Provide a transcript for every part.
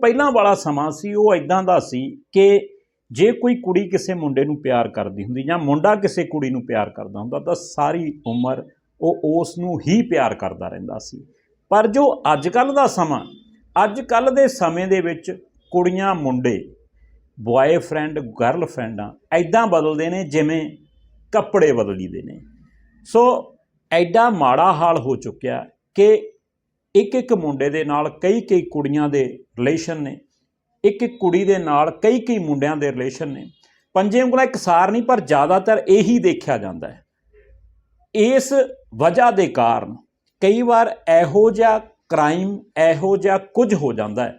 ਪਹਿਲਾਂ ਵਾਲਾ ਸਮਾਂ ਸੀ, ਉਹ ਇਦਾਂ ਦਾ ਸੀ ਕਿ ਜੇ ਕੋਈ ਕੁੜੀ ਕਿਸੇ ਮੁੰਡੇ ਨੂੰ ਪਿਆਰ ਕਰਦੀ ਹੁੰਦੀ ਜਾਂ ਮੁੰਡਾ ਕਿਸੇ ਕੁੜੀ ਨੂੰ ਪਿਆਰ ਕਰਦਾ ਹੁੰਦਾ ਤਾਂ ਸਾਰੀ ਉਮਰ ਉਹ ਉਸ ਨੂੰ ਹੀ ਪਿਆਰ ਕਰਦਾ ਰਹਿੰਦਾ ਸੀ। ਪਰ ਜੋ ਅੱਜ ਕੱਲ ਦਾ ਸਮਾਂ ਅੱਜ ਕੱਲ ਦੇ ਸਮੇਂ ਦੇ ਵਿੱਚ ਕੁੜੀਆਂ, ਮੁੰਡੇ ਬੁਆਏਫ੍ਰੈਂਡ ਗਰਲਫ੍ਰੈਂਡਾਂ ਐਦਾਂ ਬਦਲਦੇ ਨੇ ਜਿਵੇਂ ਕੱਪੜੇ ਬਦਲੀਦੇ ਨੇ। ਸੋ ਐਡਾ ਮਾੜਾ ਹਾਲ ਹੋ ਚੁੱਕਿਆ ਕਿ ਇੱਕ ਇੱਕ ਮੁੰਡੇ ਦੇ ਨਾਲ ਕਈ ਕਈ ਕੁੜੀਆਂ ਦੇ ਰਿਲੇਸ਼ਨ ਨੇ। ਇੱਕ ਇੱਕ ਕੁੜੀ ਦੇ ਨਾਲ ਕਈ ਕਈ ਮੁੰਡਿਆਂ ਦੇ ਰਿਲੇਸ਼ਨ ਨੇ। ਪੰਜੇ ਉਂਗਲਾਂ ਇਕਸਾਰ ਨਹੀਂ, ਪਰ ਜ਼ਿਆਦਾਤਰ ਇਹੀ ਦੇਖਿਆ ਜਾਂਦਾ ਹੈ। ਇਸ ਵਜ੍ਹਾ ਦੇ ਕਾਰਨ ਕਈ ਵਾਰ ਇਹੋ ਜਿਹਾ ਕ੍ਰਾਈਮ ਇਹੋ ਜਿਹਾ ਕੁਝ ਹੋ ਜਾਂਦਾ ਹੈ,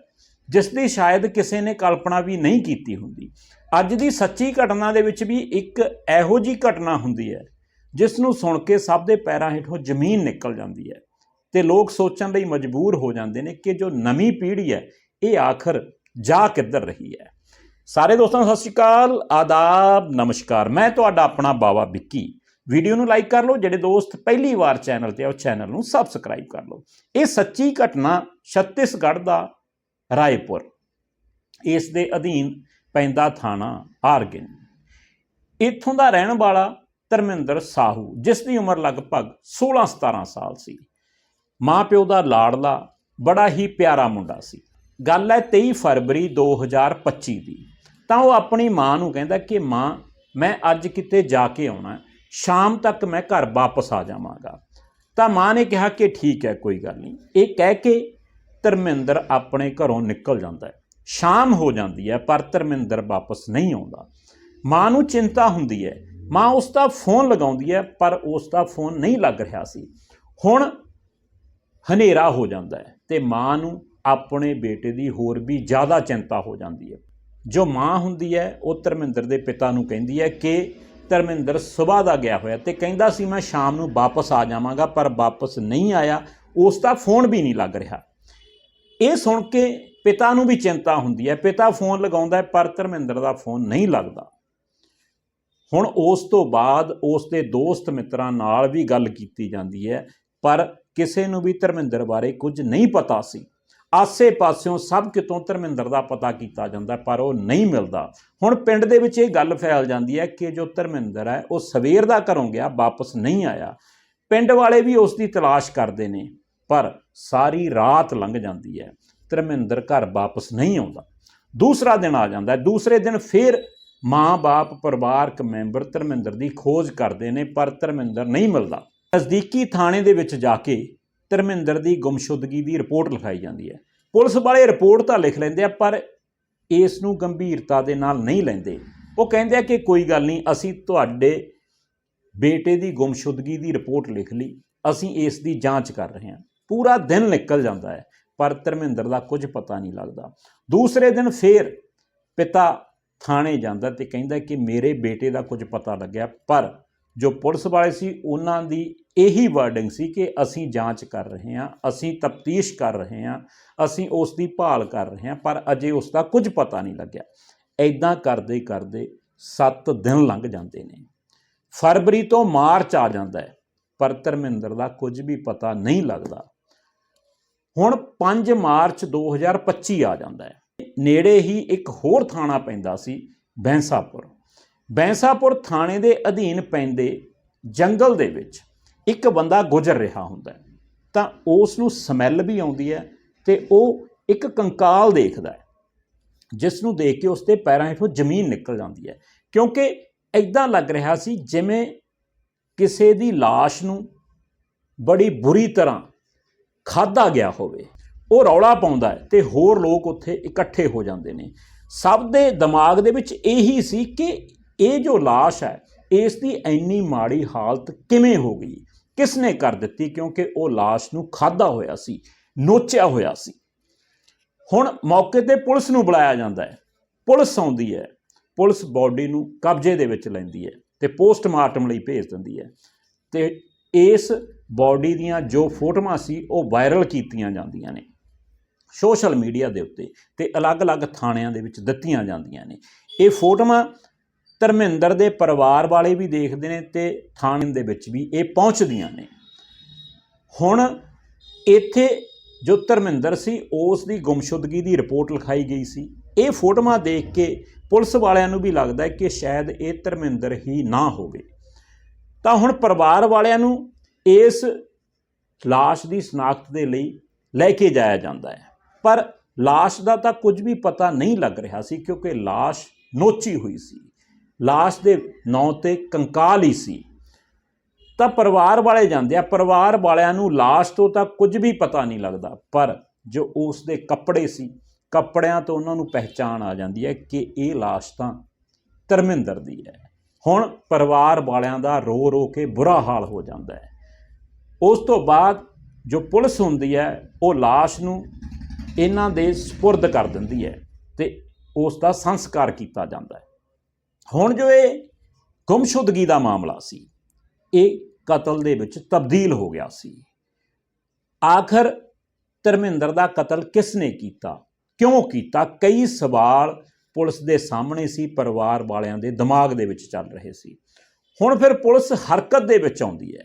ਜਿਸ ਦੀ ਸ਼ਾਇਦ ਕਿਸੇ ਨੇ ਕਲਪਨਾ ਵੀ ਨਹੀਂ ਕੀਤੀ ਹੁੰਦੀ। ਅੱਜ ਦੀ ਸੱਚੀ ਘਟਨਾ ਦੇ ਵਿੱਚ ਵੀ ਇੱਕ ਇਹੋ ਜੀ ਘਟਨਾ ਹੁੰਦੀ ਹੈ, ਜਿਸ ਨੂੰ ਸੁਣ ਕੇ ਸਭ ਦੇ ਪੈਰਾਂ ਹੇਠੋਂ ਜ਼ਮੀਨ ਨਿਕਲ ਜਾਂਦੀ ਹੈ। ਤੇ ਲੋਕ ਸੋਚਣ ਲਈ ਮਜਬੂਰ ਹੋ ਜਾਂਦੇ ਨੇ ਕਿ ਜੋ ਨਵੀਂ ਪੀੜ੍ਹੀ ਹੈ, ਇਹ ਆਖਰ ਜਾ ਕਿੱਧਰ ਰਹੀ ਹੈ। ਸਾਰੇ ਦੋਸਤਾਂ ਨੂੰ ਸਤਿ ਸ਼੍ਰੀ ਅਕਾਲ, ਆਦਾਬ, ਨਮਸਕਾਰ। ਮੈਂ ਤੁਹਾਡਾ ਆਪਣਾ ਬਾਵਾ ਵਿੱਕੀ। ਵੀਡੀਓ ਨੂੰ ਲਾਈਕ ਕਰ ਲਓ, ਜਿਹੜੇ ਦੋਸਤ ਪਹਿਲੀ ਵਾਰ ਚੈਨਲ ਤੇ ਆ, ਉਹ ਚੈਨਲ ਨੂੰ ਸਬਸਕ੍ਰਾਈਬ ਕਰ ਲਓ। ਇਹ ਸੱਚੀ ਘਟਨਾ ਛੱਤੀਸਗੜ੍ਹ ਦਾ ਰਾਏਪੁਰ। ਇਸ ਦੇ ਅਧੀਨ ਪੈਂਦਾ ਥਾਣਾ ਆਰਗਿਨ। ਇੱਥੋਂ ਦਾ ਰਹਿਣ ਵਾਲਾ ਧਰਮਿੰਦਰ ਸਾਹੂ, ਜਿਸ ਦੀ ਉਮਰ ਲਗਭਗ 16-17 ਸਾਲ ਸੀ। ਮਾਂ ਪਿਓ ਦਾ ਲਾੜਲਾ ਬੜਾ ਹੀ ਪਿਆਰਾ ਮੁੰਡਾ ਸੀ। ਗੱਲ ਹੈ 23 ਫਰਵਰੀ 2025 ਦੀ। ਤਾਂ ਉਹ ਆਪਣੀ ਮਾਂ ਨੂੰ ਕਹਿੰਦਾ ਕਿ ਮਾਂ, ਮੈਂ ਅੱਜ ਕਿਤੇ ਜਾ ਕੇ ਆਉਣਾ ਸ਼ਾਮ ਤੱਕ ਮੈਂ ਘਰ ਵਾਪਸ ਆ ਜਾਵਾਂਗਾ। ਤਾਂ ਮਾਂ ਨੇ ਕਿਹਾ ਕਿ ਠੀਕ ਹੈ, ਕੋਈ ਗੱਲ ਨਹੀਂ। ਇਹ ਕਹਿ ਕੇ ਧਰਮਿੰਦਰ ਆਪਣੇ ਘਰੋਂ ਨਿਕਲ ਜਾਂਦਾ ਹੈ। ਸ਼ਾਮ ਹੋ ਜਾਂਦੀ ਹੈ, ਪਰ ਧਰਮਿੰਦਰ ਵਾਪਸ ਨਹੀਂ ਆਉਂਦਾ। ਮਾਂ ਨੂੰ ਚਿੰਤਾ ਹੁੰਦੀ ਹੈ। ਮਾਂ ਉਸ ਦਾ ਫੋਨ ਲਗਾਉਂਦੀ ਹੈ, ਪਰ ਉਸ ਦਾ ਫੋਨ ਨਹੀਂ ਲੱਗ ਰਿਹਾ ਸੀ। ਹੁਣ ਹਨੇਰਾ ਹੋ ਜਾਂਦਾ ਹੈ ਤੇ ਮਾਂ ਨੂੰ ਆਪਣੇ ਬੇਟੇ ਦੀ ਹੋਰ ਵੀ ਜ਼ਿਆਦਾ ਚਿੰਤਾ ਹੋ ਜਾਂਦੀ ਹੈ। ਜੋ ਮਾਂ ਹੁੰਦੀ ਹੈ, ਉਹ ਧਰਮਿੰਦਰ ਦੇ ਪਿਤਾ ਨੂੰ ਕਹਿੰਦੀ ਹੈ ਕਿ ਧਰਮਿੰਦਰ ਸਵੇਰ ਦਾ ਗਿਆ ਹੋਇਆ ਤੇ ਕਹਿੰਦਾ ਸੀ, ਮੈਂ ਸ਼ਾਮ ਨੂੰ ਵਾਪਸ ਆ ਜਾਵਾਂਗਾ, ਪਰ ਵਾਪਸ ਨਹੀਂ ਆਇਆ। ਉਸ ਦਾ ਫੋਨ ਵੀ ਨਹੀਂ ਲੱਗ ਰਿਹਾ। ਇਹ ਸੁਣ ਕੇ ਪਿਤਾ ਨੂੰ ਵੀ ਚਿੰਤਾ ਹੁੰਦੀ ਹੈ। ਪਿਤਾ ਫੋਨ ਲਗਾਉਂਦਾ ਪਰ ਧਰਮਿੰਦਰ ਦਾ ਫੋਨ ਨਹੀਂ ਲੱਗਦਾ। ਹੁਣ ਉਸ ਤੋਂ ਬਾਅਦ ਉਸ ਦੇ ਦੋਸਤ ਮਿੱਤਰਾਂ ਨਾਲ ਵੀ ਗੱਲ ਕੀਤੀ ਜਾਂਦੀ ਹੈ, ਪਰ ਕਿਸੇ ਨੂੰ ਵੀ ਧਰਮਿੰਦਰ ਬਾਰੇ ਕੁਝ ਨਹੀਂ ਪਤਾ ਸੀ। ਆਸੇ-ਪਾਸਿਓਂ ਸਭ ਕਿਤੋਂ ਧਰਮਿੰਦਰ ਦਾ ਪਤਾ ਕੀਤਾ ਜਾਂਦਾ, ਪਰ ਉਹ ਨਹੀਂ ਮਿਲਦਾ। ਹੁਣ ਪਿੰਡ ਦੇ ਵਿੱਚ ਇਹ ਗੱਲ ਫੈਲ ਜਾਂਦੀ ਹੈ ਕਿ ਜੋ ਧਰਮਿੰਦਰ ਹੈ, ਉਹ ਸਵੇਰ ਦਾ ਘਰੋਂ ਗਿਆ, ਵਾਪਸ ਨਹੀਂ ਆਇਆ। ਪਿੰਡ ਵਾਲੇ ਵੀ ਉਸ ਦੀ ਤਲਾਸ਼ ਕਰਦੇ ਨੇ, ਪਰ ਸਾਰੀ ਰਾਤ ਲੰਘ ਜਾਂਦੀ ਹੈ। ਧਰਮਿੰਦਰ ਘਰ ਵਾਪਸ ਨਹੀਂ ਆਉਂਦਾ। ਦੂਸਰਾ ਦਿਨ ਆ ਜਾਂਦਾ ਹੈ। ਦੂਸਰੇ ਦਿਨ ਫਿਰ ਮਾਂ-ਬਾਪ, ਪਰਿਵਾਰਕ ਮੈਂਬਰ ਧਰਮਿੰਦਰ ਦੀ ਖੋਜ ਕਰਦੇ ਨੇ, ਪਰ ਧਰਮਿੰਦਰ ਨਹੀਂ ਮਿਲਦਾ। ਨਜ਼ਦੀਕੀ ਥਾਣੇ ਦੇ ਵਿੱਚ ਜਾ ਕੇ ਧਰਮਿੰਦਰ ਦੀ ਗੁੰਮਸ਼ੁਦਗੀ ਦੀ ਰਿਪੋਰਟ ਲਿਖਾਈ ਜਾਂਦੀ ਹੈ। ਪੁਲਿਸ ਵਾਲੇ ਰਿਪੋਰਟ ਤਾਂ ਲਿਖ ਲੈਂਦੇ ਆ, ਪਰ ਇਸ ਨੂੰ ਗੰਭੀਰਤਾ ਦੇ ਨਾਲ ਨਹੀਂ ਲੈਂਦੇ। ਉਹ ਕਹਿੰਦੇ ਆ ਕਿ ਕੋਈ ਗੱਲ ਨਹੀਂ, ਅਸੀਂ ਤੁਹਾਡੇ ਬੇਟੇ ਦੀ ਗੁੰਮਸ਼ੁਦਗੀ ਦੀ ਰਿਪੋਰਟ ਲਿਖ ਲਈ, ਅਸੀਂ ਇਸ ਦੀ ਜਾਂਚ ਕਰ ਰਹੇ ਹਾਂ। ਪੂਰਾ ਦਿਨ ਨਿਕਲ ਜਾਂਦਾ ਹੈ, ਪਰ ਧਰਮਿੰਦਰ ਦਾ ਕੁਝ ਪਤਾ ਨਹੀਂ ਲੱਗਦਾ। ਦੂਸਰੇ ਦਿਨ ਫੇਰ ਪਿਤਾ ਥਾਣੇ ਜਾਂਦਾ ਤੇ ਕਹਿੰਦਾ ਕਿ ਮੇਰੇ ਬੇਟੇ ਦਾ ਕੁਝ ਪਤਾ ਲੱਗਿਆ, ਪਰ ਜੋ ਪੁਲਿਸ ਵਾਲੇ ਸੀ, ਉਹਨਾਂ ਦੀ ਇਹੀ ਵਰਡਿੰਗ ਸੀ ਕਿ ਅਸੀਂ ਜਾਂਚ ਕਰ ਰਹੇ ਹਾਂ, ਅਸੀਂ ਤਫਤੀਸ਼ ਕਰ ਰਹੇ ਹਾਂ, ਅਸੀਂ ਉਸ ਦੀ ਭਾਲ ਕਰ ਰਹੇ ਹਾਂ, ਪਰ ਅਜੇ ਉਸ ਦਾ ਕੁਝ ਪਤਾ ਨਹੀਂ ਲੱਗਿਆ। ਐਦਾਂ ਕਰਦੇ ਕਰਦੇ 7 ਦਿਨ ਲੰਘ ਜਾਂਦੇ ਨੇ। ਫਰਵਰੀ ਤੋਂ ਮਾਰਚ ਆ ਜਾਂਦਾ ਹੈ, ਪਰ ਧਰਮਿੰਦਰ ਦਾ ਕੁਝ ਵੀ ਪਤਾ ਨਹੀਂ ਲੱਗਦਾ। ਹੁਣ 5 ਮਾਰਚ 2025 ਆ ਜਾਂਦਾ ਹੈ। ਨੇੜੇ ਹੀ ਇੱਕ ਹੋਰ ਥਾਣਾ ਪੈਂਦਾ ਸੀ ਬੈਂਸਾਪੁਰ ਬੈਂਸਾਪੁਰ ਥਾਣੇ ਦੇ ਅਧੀਨ ਪੈਂਦੇ ਜੰਗਲ ਦੇ ਵਿੱਚ ਇੱਕ ਬੰਦਾ ਗੁਜ਼ਰ ਰਿਹਾ ਹੁੰਦਾ ਹੈ, ਤਾਂ ਉਸ ਨੂੰ ਸਮੈਲ ਵੀ ਆਉਂਦੀ ਹੈ ਤੇ ਉਹ ਇੱਕ ਕੰਕਾਲ ਦੇਖਦਾ ਹੈ, ਜਿਸ ਨੂੰ ਦੇਖ ਕੇ ਉਸਦੇ ਪੈਰਾਂ ਹੇਠੋਂ ਜ਼ਮੀਨ ਨਿਕਲ ਜਾਂਦੀ ਹੈ। ਕਿਉਂਕਿ ਐਦਾਂ ਲੱਗ ਰਿਹਾ ਸੀ ਜਿਵੇਂ ਕਿਸੇ ਦੀ লাশ ਨੂੰ ਬੜੀ ਬੁਰੀ ਤਰ੍ਹਾਂ ਖਾਦਾ ਗਿਆ ਹੋਵੇ। ਉਹ ਰੌਲਾ ਪਾਉਂਦਾ ਹੈ ਤੇ ਹੋਰ ਲੋਕ ਉੱਥੇ ਇਕੱਠੇ ਹੋ ਜਾਂਦੇ ਨੇ। ਸਭ ਦੇ ਦਿਮਾਗ ਦੇ ਵਿੱਚ ਇਹੀ ਸੀ ਕਿ ਇਹ ਜੋ লাশ ਹੈ ਇਸ ਦੀ ਇੰਨੀ ਮਾੜੀ ਹਾਲਤ ਕਿਵੇਂ ਹੋ ਗਈ ਕਿਸ ਨੇ ਕਰ ਦਿੱਤੀ ਕਿਉਂਕਿ ਉਹ লাশ ਨੂੰ ਖਾਦਾ ਹੋਇਆ ਸੀ ਨੋਚਿਆ ਹੋਇਆ ਸੀ ਹੁਣ ਮੌਕੇ ਤੇ ਪੁਲਿਸ ਨੂੰ ਬੁਲਾਇਆ ਜਾਂਦਾ ਹੈ ਪੁਲਿਸ ਆਉਂਦੀ ਹੈ ਪੁਲਿਸ ਬਾਡੀ ਨੂੰ ਕਬਜ਼ੇ ਦੇ ਵਿੱਚ ਲੈਂਦੀ ਹੈ ਤੇ ਪੋਸਟਮਾਰਟਮ ਲਈ ਭੇਜ ਦਿੰਦੀ ਹੈ ਤੇ ਇਸ ਬਾਡੀ ਦੀਆਂ ਜੋ ਫੋਟੋਆਂ ਸੀ ਉਹ ਵਾਇਰਲ ਕੀਤੀਆਂ ਜਾਂਦੀਆਂ ਨੇ ਸੋਸ਼ਲ ਮੀਡੀਆ ਦੇ ਉੱਤੇ ਤੇ ਅਲੱਗ-ਅਲੱਗ ਥਾਣਿਆਂ ਦੇ ਵਿੱਚ ਦਿੱਤੀਆਂ ਜਾਂਦੀਆਂ ਨੇ ਇਹ ਫੋਟੋਆਂ ਧਰਮਿੰਦਰ ਦੇ ਪਰਿਵਾਰ ਵਾਲੇ ਵੀ ਦੇਖਦੇ ਨੇ ਤੇ ਥਾਣੇ ਦੇ ਵਿੱਚ ਵੀ ਇਹ ਪਹੁੰਚਦੀਆਂ ਨੇ। ਹੁਣ ਇੱਥੇ ਜੋ ਧਰਮਿੰਦਰ ਸੀ, ਉਸ ਦੀ ਗੁੰਮਸ਼ੁਦਗੀ ਦੀ ਰਿਪੋਰਟ ਲਿਖਾਈ ਗਈ ਸੀ। ਇਹ ਫੋਟੋਆਂ ਦੇਖ ਕੇ ਪੁਲਿਸ ਵਾਲਿਆਂ ਨੂੰ ਵੀ ਲੱਗਦਾ ਹੈ ਕਿ ਸ਼ਾਇਦ ਇਹ ਧਰਮਿੰਦਰ ਹੀ ਨਾ ਹੋਵੇ। ਤਾਂ ਹੁਣ ਪਰਿਵਾਰ ਵਾਲਿਆਂ ਨੂੰ ਇਸ ਲਾਸ਼ ਦੀ ਸ਼ਨਾਖਤ ਦੇ ਲਈ ਲੈ ਕੇ ਜਾਇਆ ਜਾਂਦਾ ਹੈ। ਪਰ ਲਾਸ਼ ਦਾ ਤਾਂ ਕੁਝ ਵੀ ਪਤਾ ਨਹੀਂ ਲੱਗ ਰਿਹਾ ਸੀ, ਕਿਉਂਕਿ ਲਾਸ਼ ਨੋਚੀ ਹੋਈ ਸੀ। ਲਾਸ਼ ਦੇ ਨਾਂ ਤੇ ਕੰਕਾਲ ਹੀ ਸੀ। ਤਾਂ ਪਰਿਵਾਰ ਵਾਲੇ ਜਾਂਦੇ ਆ, ਪਰਿਵਾਰ ਵਾਲਿਆਂ ਨੂੰ ਲਾਸ਼ ਤੋਂ ਤਾਂ ਕੁਝ ਵੀ ਪਤਾ ਨਹੀਂ ਲੱਗਦਾ, ਪਰ ਜੋ ਉਸ ਦੇ ਕੱਪੜੇ ਸੀ, ਕੱਪੜਿਆਂ ਤੋਂ ਉਹਨਾਂ ਨੂੰ ਪਹਿਚਾਣ ਆ ਜਾਂਦੀ ਹੈ ਕਿ ਇਹ ਲਾਸ਼ ਤਾਂ ਧਰਮਿੰਦਰ ਦੀ ਹੈ। ਹੁਣ ਪਰਿਵਾਰ ਵਾਲਿਆਂ ਦਾ ਰੋ ਰੋ ਕੇ ਬੁਰਾ ਹਾਲ ਹੋ ਜਾਂਦਾ ਹੈ। ਉਸ ਤੋਂ ਬਾਅਦ ਜੋ ਪੁਲਿਸ ਹੁੰਦੀ ਹੈ, ਉਹ ਲਾਸ਼ ਨੂੰ ਇਹਨਾਂ ਦੇ ਸਪੁਰਦ ਕਰ ਦਿੰਦੀ ਹੈ ਤੇ ਉਸ ਦਾ ਸੰਸਕਾਰ ਕੀਤਾ ਜਾਂਦਾ ਹੈ। ਹੁਣ ਜੋ ਇਹ ਗੁੰਮਸ਼ੁਦਗੀ ਦਾ ਮਾਮਲਾ ਸੀ, ਇਹ ਕਤਲ ਦੇ ਵਿੱਚ ਤਬਦੀਲ ਹੋ ਗਿਆ ਸੀ। ਆਖਰ ਧਰਮਿੰਦਰ ਦਾ ਕਤਲ ਕਿਸ ਨੇ ਕੀਤਾ? ਕਿਉਂ ਕੀਤਾ? ਕਈ ਸਵਾਲ ਪੁਲਿਸ ਦੇ ਸਾਹਮਣੇ ਸੀ, ਪਰਿਵਾਰ ਵਾਲਿਆਂ ਦੇ ਦਿਮਾਗ ਦੇ ਵਿੱਚ ਚੱਲ ਰਹੇ ਸੀ। ਹੁਣ ਫਿਰ ਪੁਲਿਸ ਹਰਕਤ ਦੇ ਵਿੱਚ ਆਉਂਦੀ ਹੈ।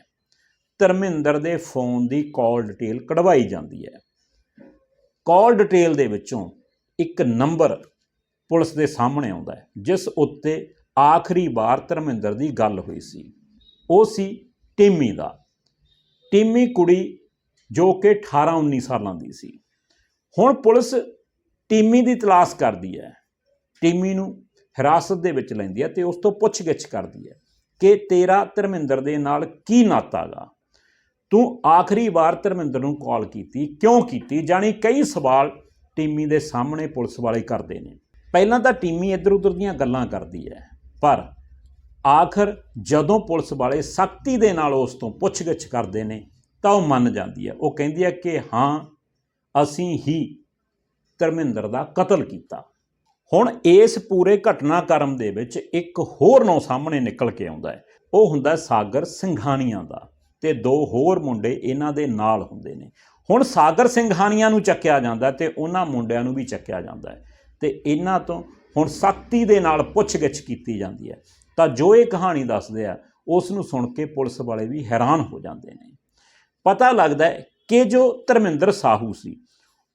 ਧਰਮਿੰਦਰ ਦੇ ਫੋਨ ਦੀ ਕਾਲ ਡਿਟੇਲ ਕਢਵਾਈ ਜਾਂਦੀ ਹੈ। ਕਾਲ ਡਿਟੇਲ ਦੇ ਵਿੱਚੋਂ ਇੱਕ ਨੰਬਰ ਪੁਲਿਸ ਦੇ ਸਾਹਮਣੇ ਆਉਂਦਾ ਹੈ, ਜਿਸ ਉੱਤੇ ਆਖਰੀ ਵਾਰ ਧਰਮਿੰਦਰ ਦੀ ਗੱਲ ਹੋਈ ਸੀ। ਉਹ ਸੀ ਟੀਮੀ ਦਾ। ਟੀਮੀ ਕੁੜੀ ਜੋ ਕਿ 18 19 ਸਾਲਾਂ ਦੀ ਸੀ। ਹੁਣ ਪੁਲਿਸ ਟੀਮੀ ਦੀ ਤਲਾਸ਼ ਕਰਦੀ ਹੈ। ਟੀਮੀ ਨੂੰ ਹਿਰਾਸਤ ਦੇ ਵਿੱਚ ਲੈਂਦੀ ਹੈ ਤੇ ਉਸ ਤੋਂ ਪੁੱਛਗਿੱਛ ਕਰਦੀ ਹੈ ਕਿ ਤੇਰਾ ਧਰਮਿੰਦਰ ਦੇ ਨਾਲ ਕੀ ਨਾਤਾ ਗਾ? ਤੂੰ ਆਖਰੀ ਵਾਰ ਧਰਮਿੰਦਰ ਨੂੰ ਕਾਲ ਕੀਤੀ, ਕਿਉਂ ਕੀਤੀ? ਜਾਣੀ ਕਈ ਸਵਾਲ ਟੀਮੀ ਦੇ ਸਾਹਮਣੇ ਪੁਲਿਸ ਵਾਲੇ ਕਰਦੇ ਨੇ। ਪਹਿਲਾਂ ਤਾਂ ਟੀਮੀ ਇੱਧਰ ਉੱਧਰ ਦੀਆਂ ਗੱਲਾਂ ਕਰਦੀ ਹੈ, ਪਰ ਆਖਰ ਜਦੋਂ ਪੁਲਿਸ ਵਾਲੇ ਸਖਤੀ ਦੇ ਨਾਲ ਉਸ ਤੋਂ ਪੁੱਛਗਿੱਛ ਕਰਦੇ ਨੇ, ਤਾਂ ਉਹ ਮੰਨ ਜਾਂਦੀ ਹੈ। ਉਹ ਕਹਿੰਦੀ ਹੈ ਕਿ ਹਾਂ, ਅਸੀਂ ਹੀ ਧਰਮਿੰਦਰ ਦਾ ਕਤਲ ਕੀਤਾ। ਹੁਣ ਇਸ ਪੂਰੇ ਘਟਨਾਕ੍ਰਮ ਦੇ ਵਿੱਚ ਇੱਕ ਹੋਰ ਨਾਂ ਸਾਹਮਣੇ ਨਿਕਲ ਕੇ ਆਉਂਦਾ ਹੈ। ਉਹ ਹੁੰਦਾ ਸਾਗਰ ਸਿੰਘਾਨੀਆਂ ਦਾ ਤੇ ਦੋ ਹੋਰ ਮੁੰਡੇ ਇਹਨਾਂ ਦੇ ਨਾਲ ਹੁੰਦੇ ਨੇ। ਹੁਣ ਸਾਗਰ ਸਿੰਘਾਨੀਆਂ ਨੂੰ ਚੱਕਿਆ ਜਾਂਦਾ ਤੇ ਉਹਨਾਂ ਮੁੰਡਿਆਂ ਨੂੰ ਵੀ ਚੱਕਿਆ ਜਾਂਦਾ ਹੈ। ਤੇ ਇਹਨਾਂ ਤੋਂ ਹੁਣ ਸਖਤੀ ਦੇ ਨਾਲ ਪੁੱਛਗਿੱਛ ਕੀਤੀ ਜਾਂਦੀ ਹੈ। ਤਾਂ ਜੋ ਇਹ ਕਹਾਣੀ ਦੱਸਦੇ ਆ, ਉਸ ਨੂੰ ਸੁਣ ਕੇ ਪੁਲਿਸ ਵਾਲੇ ਵੀ ਹੈਰਾਨ ਹੋ ਜਾਂਦੇ ਨੇ। ਪਤਾ ਲੱਗਦਾ ਹੈ ਕਿ ਜੋ ਧਰਮਿੰਦਰ ਸਾਹੂ ਸੀ,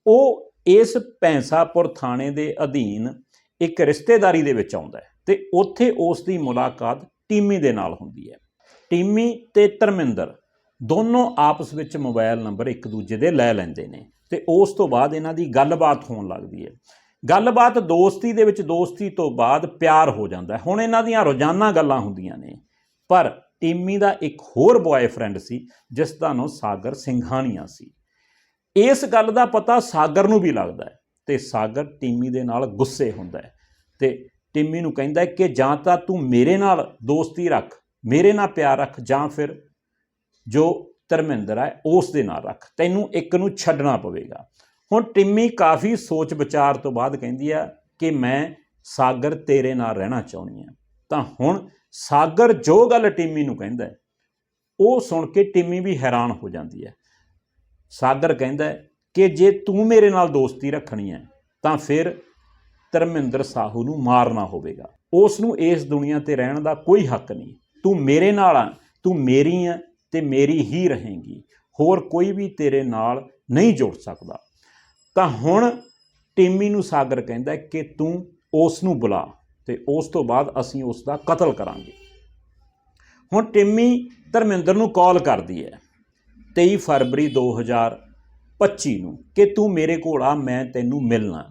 ਉਹ ਇਸ ਪੈਂਸਾਪੁਰ ਥਾਣੇ ਦੇ ਅਧੀਨ ਇੱਕ ਰਿਸ਼ਤੇਦਾਰੀ ਦੇ ਵਿੱਚ ਆਉਂਦਾ ਹੈ ਤੇ ਉੱਥੇ ਉਸ ਦੀ ਮੁਲਾਕਾਤ ਟੀਮੀ ਦੇ ਨਾਲ ਹੁੰਦੀ ਹੈ। ਟੀਮੀ ਤੇ ਧਰਮਿੰਦਰ ਦੋਨੋਂ ਆਪਸ ਵਿੱਚ ਮੋਬਾਈਲ ਨੰਬਰ ਇੱਕ ਦੂਜੇ ਦੇ ਲੈ ਲੈਂਦੇ ਨੇ ਤੇ ਉਸ ਤੋਂ ਬਾਅਦ ਇਹਨਾਂ ਦੀ ਗੱਲਬਾਤ ਹੋਣ ਲੱਗਦੀ ਹੈ। ਗੱਲਬਾਤ ਦੋਸਤੀ ਦੇ ਵਿੱਚ ਦੋਸਤੀ ਤੋਂ ਬਾਅਦ ਪਿਆਰ ਹੋ ਜਾਂਦਾ ਹੁਣ ਇਹਨਾਂ ਦੀਆਂ ਰੋਜ਼ਾਨਾ ਗੱਲਾਂ ਹੁੰਦੀਆਂ ਨੇ। ਪਰ ਟੀਮੀ ਦਾ ਇੱਕ ਹੋਰ ਬॉयਫ੍ਰੈਂਡ ਸੀ, ਜਿਸ ਦਾ ਨਾਮ ਸਾਗਰ ਸਿੰਘਾਨੀਆ ਸੀ। ਇਸ ਗੱਲ ਦਾ ਪਤਾ ਸਾਗਰ ਨੂੰ ਵੀ ਲੱਗਦਾ ਹੈ ਤੇ ਸਾਗਰ ਟੀਮੀ ਦੇ ਨਾਲ ਗੁੱਸੇ ਹੁੰਦਾ ਹੈ ਤੇ ਟੀਮੀ ਨੂੰ ਕਹਿੰਦਾ ਹੈ ਕਿ ਜਾਂ ਤਾਂ ਤੂੰ ਮੇਰੇ ਨਾਲ ਦੋਸਤੀ ਰੱਖ, ਮੇਰੇ ਨਾਲ ਪਿਆਰ ਰੱਖ, ਜਾਂ ਫਿਰ ਜੋ ਧਰਮਿੰਦਰ ਹੈ ਉਸ ਦੇ ਨਾਲ ਰੱਖ। ਤੈਨੂੰ ਇੱਕ ਨੂੰ ਛੱਡਣਾ ਪਵੇਗਾ। ਹੁਣ ਟਿੰਮੀ ਕਾਫੀ ਸੋਚ ਵਿਚਾਰ ਤੋਂ ਬਾਅਦ ਕਹਿੰਦੀ ਆ ਕਿ ਮੈਂ ਸਾਗਰ ਤੇਰੇ ਨਾਲ ਰਹਿਣਾ ਚਾਹੁੰਦੀ ਆ। ਤਾਂ ਹੁਣ ਸਾਗਰ ਜੋ ਗੱਲ ਟਿੰਮੀ ਨੂੰ ਕਹਿੰਦਾ ਉਹ ਸੁਣ ਕੇ ਟਿੰਮੀ ਵੀ ਹੈਰਾਨ ਹੋ ਜਾਂਦੀ ਹੈ। ਸਾਗਰ ਕਹਿੰਦਾ ਕਿ ਜੇ ਤੂੰ ਮੇਰੇ ਨਾਲ ਦੋਸਤੀ ਰੱਖਣੀ ਹੈ, ਤਾਂ ਫਿਰ ਧਰਮਿੰਦਰ ਸਾਹੂ ਨੂੰ ਮਾਰਨਾ ਹੋਵੇਗਾ। ਉਸ ਨੂੰ ਇਸ ਦੁਨੀਆ ਤੇ ਰਹਿਣ ਦਾ ਕੋਈ ਹੱਕ ਨਹੀਂ। ਤੂੰ ਮੇਰੇ ਨਾਲ ਆ, ਤੂੰ ਮੇਰੀ ਆ ਤੇ ਮੇਰੀ ਹੀ ਰਹੇਗੀ। ਹੋਰ ਕੋਈ ਵੀ ਤੇਰੇ ਨਾਲ ਨਹੀਂ ਜੁੜ ਸਕਦਾ। ਤਾਂ ਹੁਣ ਟੀਮੀ ਨੂੰ ਸਾਗਰ ਕਹਿੰਦਾ ਕਿ ਤੂੰ ਉਸ ਨੂੰ ਬੁਲਾ ਤੇ ਉਸ ਤੋਂ ਬਾਅਦ ਅਸੀਂ ਉਸ ਦਾ ਕਤਲ ਕਰਾਂਗੇ। ਹੁਣ ਟੀਮੀ ਧਰਮਿੰਦਰ ਨੂੰ ਕਾਲ ਕਰਦੀ ਹੈ 23 ਫਰਵਰੀ 2025 ਨੂੰ ਕਿ ਤੂੰ ਮੇਰੇ ਕੋਲ ਆ, ਮੈਂ ਤੈਨੂੰ ਮਿਲਣਾ।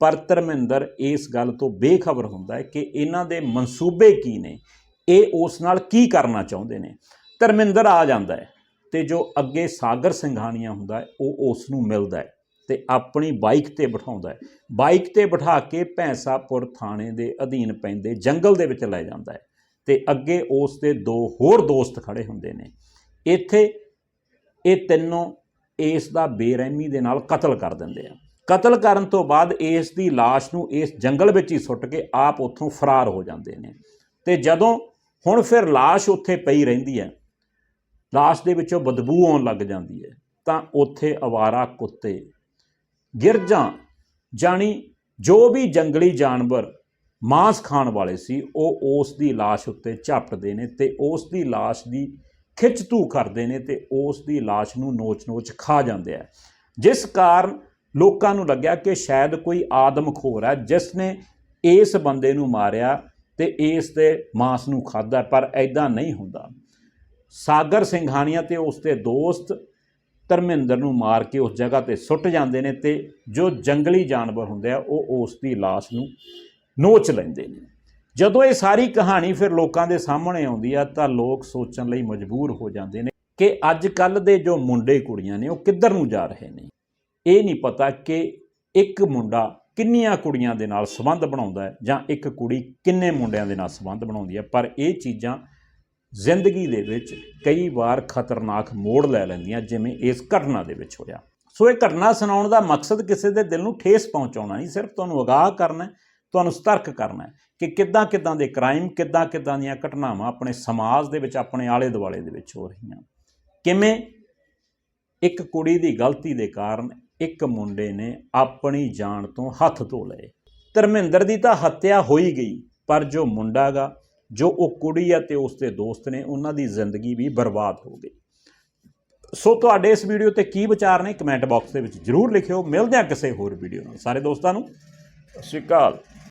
ਪਰ ਧਰਮਿੰਦਰ ਇਸ ਗੱਲ ਤੋਂ ਬੇਖਬਰ ਹੁੰਦਾ ਹੈ ਕਿ ਇਹਨਾਂ ਦੇ ਮਨਸੂਬੇ ਕੀ ਨੇ, ਇਹ ਉਸ ਨਾਲ ਕੀ ਕਰਨਾ ਚਾਹੁੰਦੇ ਨੇ। ਧਰਮਿੰਦਰ ਆ ਜਾਂਦਾ ਹੈ ਤੇ ਜੋ ਅੱਗੇ ਸਾਗਰ ਸਿੰਘਾਨੀਆ ਹੁੰਦਾ ਉਹ ਉਸ ਨੂੰ ਮਿਲਦਾ ਹੈ। ਤੇ ਆਪਣੀ ਬਾਈਕ ਤੇ ਬਿਠਾਉਂਦਾ ਹੈ ਬਾਈਕ ਤੇ ਬਿਠਾ ਕੇ ਭੈਂਸਾਪੁਰ ਥਾਣੇ ਦੇ ਅਧੀਨ ਪੈਂਦੇ ਜੰਗਲ ਦੇ ਵਿੱਚ ਲੈ ਜਾਂਦਾ ਹੈ ਤੇ ਅੱਗੇ ਉਸ ਦੇ ਦੋ ਹੋਰ ਦੋਸਤ ਖੜੇ ਹੁੰਦੇ ਨੇ ਇੱਥੇ ਇਹ ਤਿੰਨੋਂ ਇਸ ਦਾ ਬੇਰਹਿਮੀ ਦੇ ਨਾਲ ਕਤਲ ਕਰ ਦਿੰਦੇ ਆ ਕਤਲ ਕਰਨ ਤੋਂ ਬਾਅਦ ਇਸ ਦੀ লাশ ਨੂੰ ਇਸ ਜੰਗਲ ਵਿੱਚ ਹੀ ਸੁੱਟ ਕੇ ਆਪ ਉੱਥੋਂ ਫਰਾਰ ਹੋ ਜਾਂਦੇ ਨੇ ਤੇ ਜਦੋਂ ਹੁਣ ਫਿਰ লাশ ਉੱਥੇ ਪਈ ਰਹਿੰਦੀ ਹੈ ਲਾਸ਼ ਦੇ ਵਿੱਚੋਂ ਬਦਬੂ ਆਉਣ ਲੱਗ ਜਾਂਦੀ ਹੈ ਤਾਂ ਉੱਥੇ ਅਵਾਰਾ ਕੁੱਤੇ ਗਿਰਜਾਂ ਜਾਨੀ ਜੋ ਵੀ ਜੰਗਲੀ ਜਾਨਵਰ ਮਾਸ ਖਾਣ ਵਾਲੇ ਸੀ, ਉਹ ਉਸ ਦੀ ਲਾਸ਼ ਉੱਤੇ ਝਾਪਟਦੇ ਨੇ ਤੇ ਉਸ ਦੀ ਲਾਸ਼ ਦੀ ਖਿੱਚ ਤੂ ਕਰਦੇ ਨੇ ਤੇ ਉਸ ਦੀ ਲਾਸ਼ ਨੂੰ ਨੋਚ-ਨੋਚ ਖਾ ਜਾਂਦੇ ਆ। ਜਿਸ ਕਾਰਨ ਲੋਕਾਂ ਨੂੰ ਲੱਗਿਆ ਕਿ ਸ਼ਾਇਦ ਕੋਈ ਆਦਮਖੋਰ ਹੈ, ਜਿਸ ਨੇ ਇਸ ਬੰਦੇ ਨੂੰ ਮਾਰਿਆ ਤੇ ਇਸ ਦੇ ਮਾਸ ਨੂੰ ਖਾਦਾ ਪਰ ਐਦਾਂ ਨਹੀਂ ਹੁੰਦਾ। ਸਾਗਰ ਸਿੰਘਾਨੀਆ ਤੇ ਉਸ ਦੇ ਦੋਸਤ ਧਰਮਿੰਦਰ ਨੂੰ ਮਾਰ ਕੇ ਉਸ ਜਗ੍ਹਾ ਤੇ ਸੁੱਟ ਜਾਂਦੇ ਨੇ ਤੇ ਜੋ ਜੰਗਲੀ ਜਾਨਵਰ ਹੁੰਦੇ ਆ, ਉਹ ਉਸ ਦੀ ਲਾਸ਼ ਨੂੰ ਨੋਚ ਲੈਂਦੇ ਨੇ। ਜਦੋਂ ਇਹ ਸਾਰੀ ਕਹਾਣੀ ਫਿਰ ਲੋਕਾਂ ਦੇ ਸਾਹਮਣੇ ਆਉਂਦੀ ਆ, ਤਾਂ ਲੋਕ ਸੋਚਣ ਲਈ ਮਜਬੂਰ ਹੋ ਜਾਂਦੇ ਨੇ ਕਿ ਅੱਜ ਕੱਲ ਦੇ ਜੋ ਮੁੰਡੇ ਕੁੜੀਆਂ ਨੇ, ਉਹ ਕਿੱਧਰ ਨੂੰ ਜਾ ਰਹੇ ਨੇ? ਇਹ ਨਹੀਂ ਪਤਾ ਕਿ ਇੱਕ ਮੁੰਡਾ ਕਿੰਨੀਆਂ ਕੁੜੀਆਂ ਦੇ ਨਾਲ ਸੰਬੰਧ ਬਣਾਉਂਦਾ ਹੈ ਜਾਂ ਇੱਕ ਕੁੜੀ ਕਿੰਨੇ ਮੁੰਡਿਆਂ ਦੇ ਨਾਲ ਸੰਬੰਧ ਬਣਾਉਂਦੀ ਹੈ, ਪਰ ਇਹ ਚੀਜ਼ਾਂ ਜ਼ਿੰਦਗੀ ਦੇ ਵਿੱਚ ਕਈ ਵਾਰ ਖਤਰਨਾਕ ਮੋੜ ਲੈ ਲੈਂਦੀਆਂ, ਜਿਵੇਂ ਇਸ ਘਟਨਾ ਦੇ ਵਿੱਚ ਹੋਇਆ। ਸੋ ਇਹ ਘਟਨਾ ਸੁਣਾਉਣ ਦਾ ਮਕਸਦ ਕਿਸੇ ਦੇ ਦਿਲ ਨੂੰ ਠੇਸ ਪਹੁੰਚਾਉਣਾ ਨਹੀਂ, ਸਿਰਫ ਤੁਹਾਨੂੰ ਅਗਾਹ ਕਰਨਾ ਤੁਹਾਨੂੰ ਸਤਰਕ ਕਰਨਾ ਕਿ ਕਿੱਦਾਂ ਕਿੱਦਾਂ ਦੇ ਕ੍ਰਾਈਮ, ਕਿੱਦਾਂ ਕਿੱਦਾਂ ਦੀਆਂ ਘਟਨਾਵਾਂ ਆਪਣੇ ਸਮਾਜ ਦੇ ਵਿੱਚ, ਆਪਣੇ ਆਲੇ ਦੁਆਲੇ ਦੇ ਵਿੱਚ ਹੋ ਰਹੀਆਂ। ਕਿਵੇਂ ਇੱਕ ਕੁੜੀ ਦੀ ਗਲਤੀ ਦੇ ਕਾਰਨ ਇੱਕ ਮੁੰਡੇ ਨੇ ਆਪਣੀ ਜਾਨ ਤੋਂ ਹੱਥ ਧੋ ਲਏ। ਧਰਮਿੰਦਰ ਦੀ ਤਾਂ ਹੱਤਿਆ ਹੋਈ ਗਈ, ਪਰ ਜੋ ਮੁੰਡਾ ਗਾ ਜੋ ਉਹ ਕੁੜੀ ਹੈ ਤੇ ਉਸ ਦੇ ਦੋਸਤ ਨੇ, ਉਹਨਾਂ ਦੀ ਜ਼ਿੰਦਗੀ ਵੀ ਬਰਬਾਦ ਹੋ ਗਈ। ਸੋ ਤੁਹਾਡੇ ਇਸ ਵੀਡੀਓ ਤੇ ਕੀ ਵਿਚਾਰ ਨੇ, ਕਮੈਂਟ ਬਾਕਸ ਦੇ ਵਿੱਚ ਜਰੂਰ ਲਿਖਿਓ। ਮਿਲਦੇ ਹਾਂ ਕਿਸੇ ਹੋਰ ਵੀਡੀਓ ਨਾਲ। ਸਾਰੇ ਦੋਸਤਾਂ ਨੂੰ, ਸਤਿ ਸ਼੍ਰੀ ਅਕਾਲ।